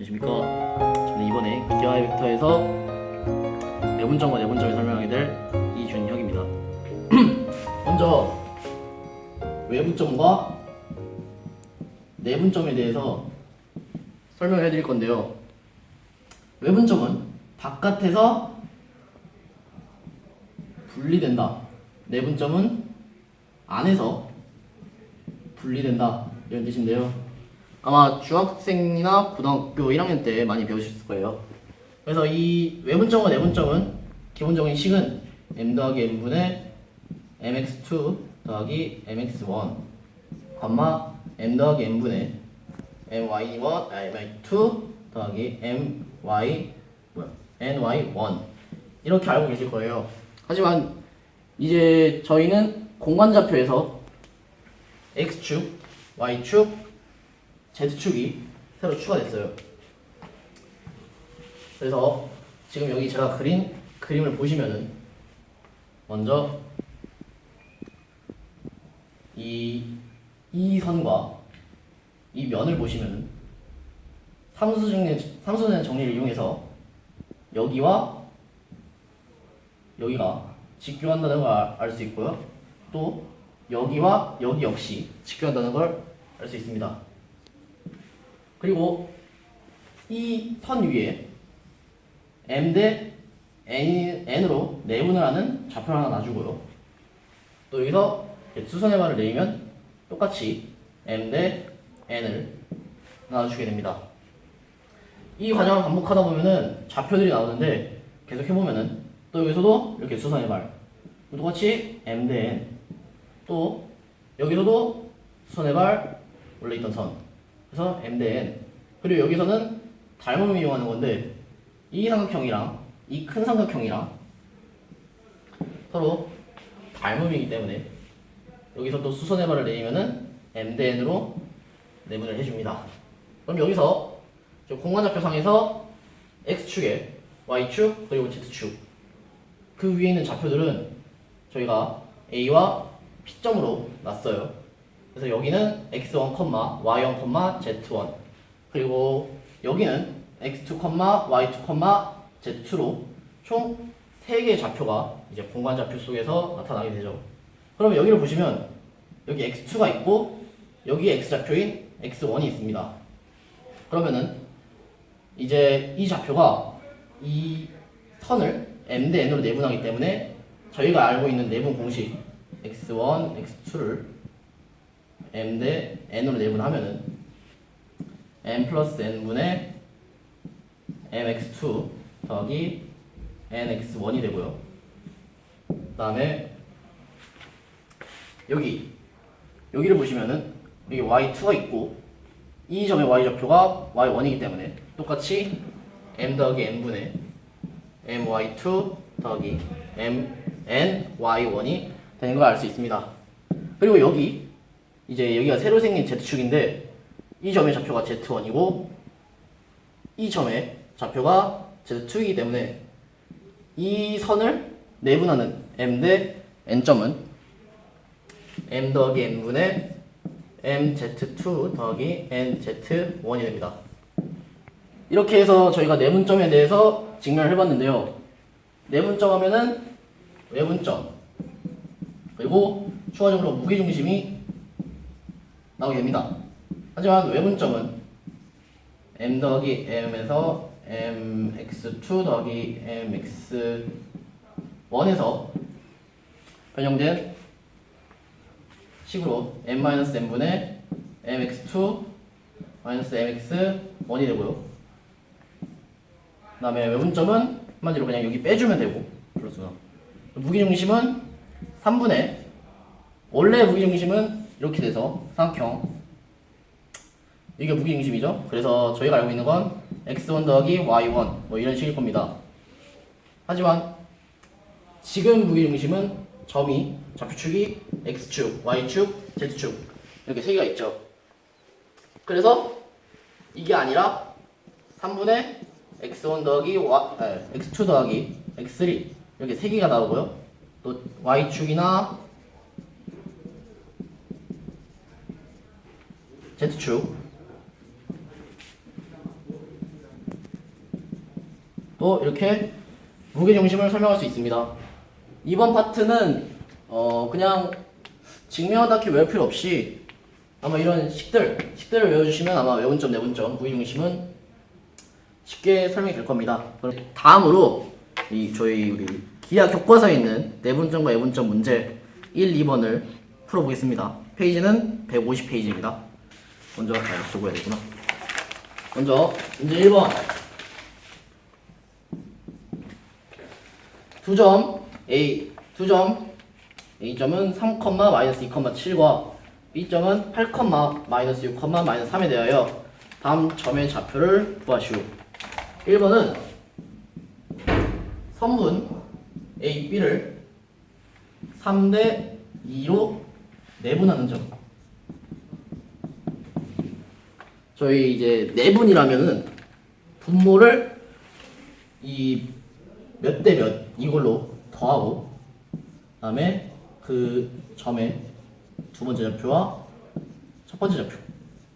안녕하십니까? 저는 이번에 기하의 벡터에서 내분점과 내분점을 설명하게 될 이준혁입니다. 먼저 외분점과 내분점에 대해서 설명을 해드릴 건데요. 외분점은 바깥에서 분리된다. 내분점은 안에서 분리된다. 이런 뜻인데요 아마 중학생이나 고등학교 1학년 때 많이 배우셨을 거예요. 그래서 이 외분점과 내분점은 기본적인 식은 m 더하기 n분의 mx2 더하기 mx1 콤마 m 더하기 n분의 my1 아니 my2 더하기 my 뭐야 ny1 이렇게 알고 계실 거예요. 하지만 이제 저희는 공간좌표에서 x축, y축, Z축이 새로 추가됐어요. 그래서 지금 여기 제가 그린 그림을 보시면은 먼저 이, 이 선과 이 면을 보시면은 삼수정리, 삼수는 정리를 이용해서 여기와 여기가 직교한다는 걸 알 수 있고요. 또 여기와 여기 역시 직교한다는 걸 알 수 있습니다. 그리고 이 선 위에 m 대 n, n으로 내분을 하는 좌표를 하나 놔주고요. 또 여기서 수선의 말을 내리면 똑같이 m 대 n을 나눠주게 됩니다. 이 과정을 반복하다 보면은 좌표들이 나오는데 계속 해보면은 또 여기서도 이렇게 수선의 말 똑같이 m 대 n 또 여기서도 수선의 발 원래 있던 선 그래서 m 대 n 그리고 여기서는 닮음을 이용하는 건데 이 삼각형이랑 이 큰 삼각형이랑 서로 닮음이기 때문에 여기서 또 수선의 발을 내리면은 m 대 n으로 내분을 해줍니다. 그럼 여기서 저 공간좌표상에서 x축에 y축 그리고 z축 그 위에 있는 좌표들은 저희가 a와 p점으로 놨어요. 그래서 여기는 x1, y1, z1 그리고 여기는 x2, y2, z2로 총 3개의 좌표가 이제 공간 좌표 속에서 나타나게 되죠. 그러면 여기를 보시면 여기 x2가 있고 여기에 x 좌표인 x1이 있습니다. 그러면은 이제 이 좌표가 이 선을 m 대 n으로 내분하기 때문에 저희가 알고 있는 내분 공식 x1, x2를 m 대 n으로 내분하면은 m 플러스 n분의 mx2 더하기 nx1이 되고요. 그 다음에 여기 여기를 보시면은 여기 y2가 있고 이 점의 y 좌표가 y1이기 때문에 똑같이 m 더하기 n분의 my2 더하기 m n y1이 되는 걸 알 수 있습니다. 그리고 여기 이제 여기가 새로 생긴 z축인데 이 점의 좌표가 z1이고 이 점의 좌표가 z2이기 때문에 이 선을 내분하는 m 대 n점은 m 더하기 n분의 mz2 더하기 nz1이 됩니다. 이렇게 해서 저희가 내분점에 대해서 증명을 해봤는데요. 내분점 하면은 외분점 그리고 추가적으로 무게중심이 나오게 됩니다. 하지만 외분점은 m 더하기 m에서 mx2 더하기 mx1에서 변형된 식으로 m-n분의 mx2 mx1이 되고요. 그 다음에 외분점은 한마디로 그냥 여기 빼주면 되고 플러스 무게중심은 3분의 원래 무게중심은 이렇게 돼서 삼각형 이게 무게중심이죠. 그래서 저희가 알고 있는 건 x1 더하기 y1 뭐 이런 식일 겁니다. 하지만 지금 무게중심은 점이 좌표축이 x축, y축, z축 이렇게 세 개가 있죠. 그래서 이게 아니라 3분의 x1 더하기 y, 아, x2 더하기 x3 이렇게 세 개가 나오고요. 또 y축이나 z축 또 이렇게 무게중심을 설명할 수 있습니다. 이번 파트는 어 그냥 증명어 딱히 외울 필요 없이 아마 이런 식들 식들을 외워주시면 아마 외분점 내분점 무게중심은 쉽게 설명이 될 겁니다. 그럼 다음으로 이 저희 우리 기하 교과서에 있는 내분점과 외분점 문제 1, 2번을 풀어보겠습니다. 페이지는 150페이지입니다. 먼저 아, 적어야 되구나. 먼저 문제 1번 두 점 A 두 점 A점은 3, 마이너스 2,7과 B점은 8, 마이너스 6, 마이너스 3에 대하여 다음 점의 좌표를 구하시오. 1번은 선분 A, B를 3대 2로 내분하는 점. 저희 이제 내분이라면은 분모를 이 몇 대 몇 이걸로 더하고 그다음에 그 점의 두 번째 좌표와 첫 번째 좌표.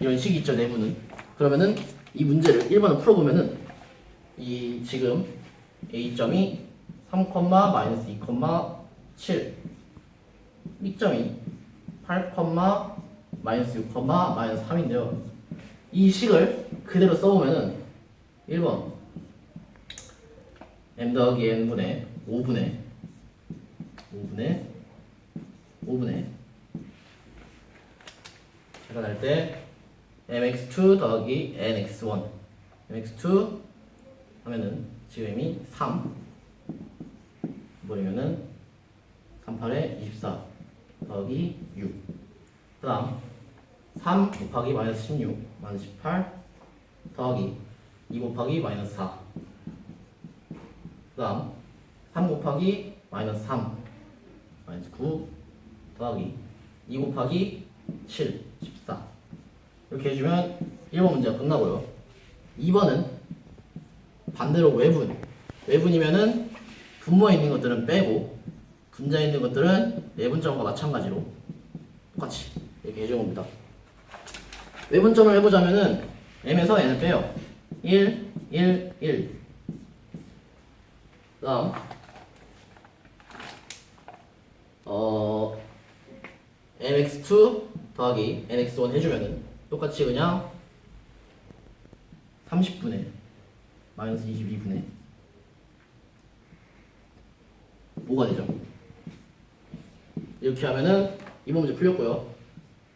이런 식이 있죠 내분은. 그러면은 이 문제를 1번을 풀어보면은 이 지금 A점이 3, 마이너스 2, 7 B점이 8, 마이너스 6, 마이너스 3인데요 이 식을 그대로 써보면은 1번 m 더하기 n분의 5분의 5분의 5분의 제가 날때 mx2 더하기 nx1 mx2 하면은 지금 m이 3 버리면은 38에 24 더하기 6 그 다음 3 곱하기 마이너스 16 마이너스 18 더하기 2 곱하기 마이너스 4 그다음 3 곱하기 마이너스 3 마이너스 9 더하기 2 곱하기 7 14 이렇게 해주면 1번 문제가 끝나고요. 2번은 반대로 외분. 외분이면은 분모에 있는 것들은 빼고 분자에 있는 것들은 내분점과 마찬가지로 똑같이 이렇게 해준 겁니다 외분점을 해보자면은 m에서 n을 빼요 1, 1, 1 그다음 어 mx2 더하기 nx1 해주면은 똑같이 그냥 30분의 마이너스 22분의 5가 되죠. 이렇게 하면은 2번 문제 풀렸고요.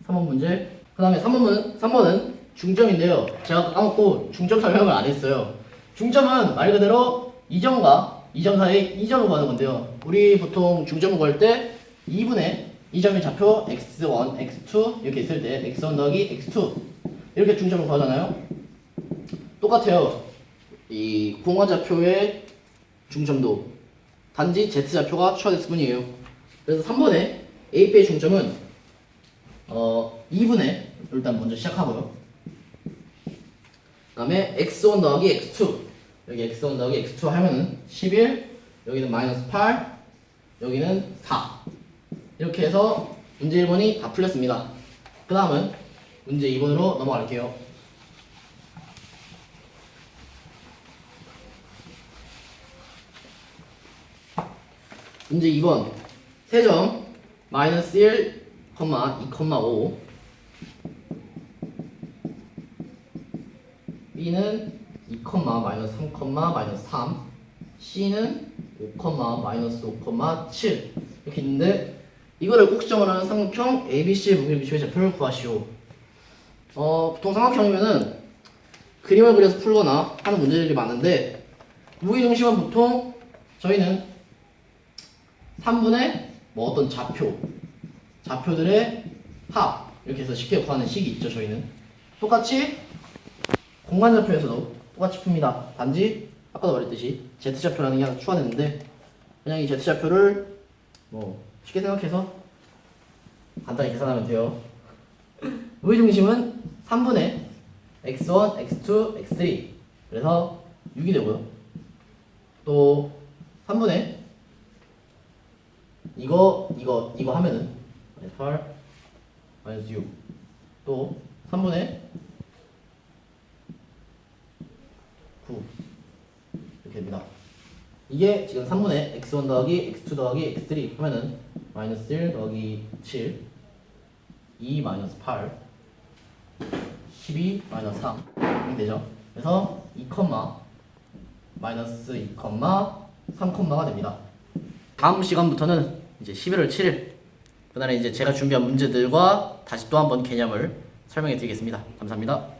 3번 문제. 그 다음에 3번은, 3번은 중점인데요. 제가 까먹고 중점 설명을 안 했어요. 중점은 말 그대로 2점과 2점 사이에 2점을 구하는 건데요. 우리 보통 중점을 구할 때 2분의 2점의 좌표 x1, x2 이렇게 있을 때 x1 더하기 x2 이렇게 중점을 구하잖아요. 똑같아요. 이 공화좌표의 중점도 단지 z좌표가 추가됐을 뿐이에요. 그래서 3번에 AP의 중점은 어 2분의 일단 먼저 시작하고요. 그 다음에 x1 더하기 x2 여기 x1 더하기 x2 하면은 11 여기는 마이너스 8 여기는 4 이렇게 해서 문제 1번이 다 풀렸습니다. 그 다음은 문제 2번으로 넘어갈게요. 문제 2번 세점 마이너스 1, 2,5 B는 2, 마이너스 3, 마이너스 3 C는 5, 마이너스 5, 7 이렇게 있는데 이거를 꼭정을 하는 삼각형 ABC의 무게비추의 좌표를 구하시오. 어, 보통 삼각형이면은 그림을 그려서 풀거나 하는 문제들이 많은데 무게중심은 보통 저희는 3분의 뭐 어떤 좌표 좌표들의 합 이렇게 해서 쉽게 구하는 식이 있죠 저희는. 똑같이 공간좌표에서도 똑같이 풉니다. 단지 아까도 말했듯이 Z좌표라는 게 하나 추가됐는데 그냥 이 Z좌표를 뭐 쉽게 생각해서 간단히 계산하면 돼요. 무게중심은 3분의 x1, x2, x3 그래서 6이 되고요. 또 3분의 이거 이거 이거 하면은 8 마이너스 6 또 3분의 9 이렇게 됩니다. 이게 지금 3분의 x1 더하기 x2 더하기 x3 하면은 마이너스 1 더하기 7 2 마이너스 8 12 마이너스 3 이렇게 되죠. 그래서 2 컴마 마이너스 2 컴마 3 컴마가 됩니다. 다음 시간부터는 이제 11월 7일 그날에 이제 제가 준비한 문제들과 다시 또 한번 개념을 설명해 드리겠습니다. 감사합니다.